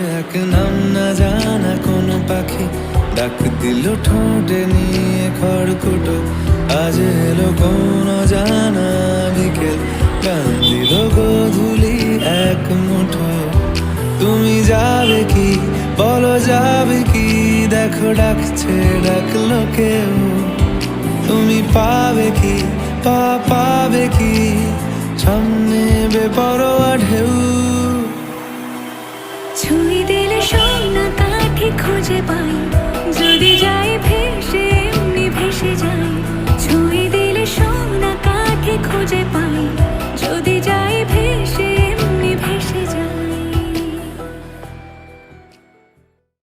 এক নাম না জানা কোন পাখি ডাক দিল ঠোঁটে নিয়ে খড়কুটো। আজ এলো কোন জানা বিকেল। গান দিল গোধুলি এক মুঠো। তুমি যাবে কি? বলো যাবে কি? দেখো ডাকছে ডাকলো কেউ। তুমি পাবে কি? পা পাবে কি? সামনে বেপরোয়া ঢেউ। ছুঁ मुझे पा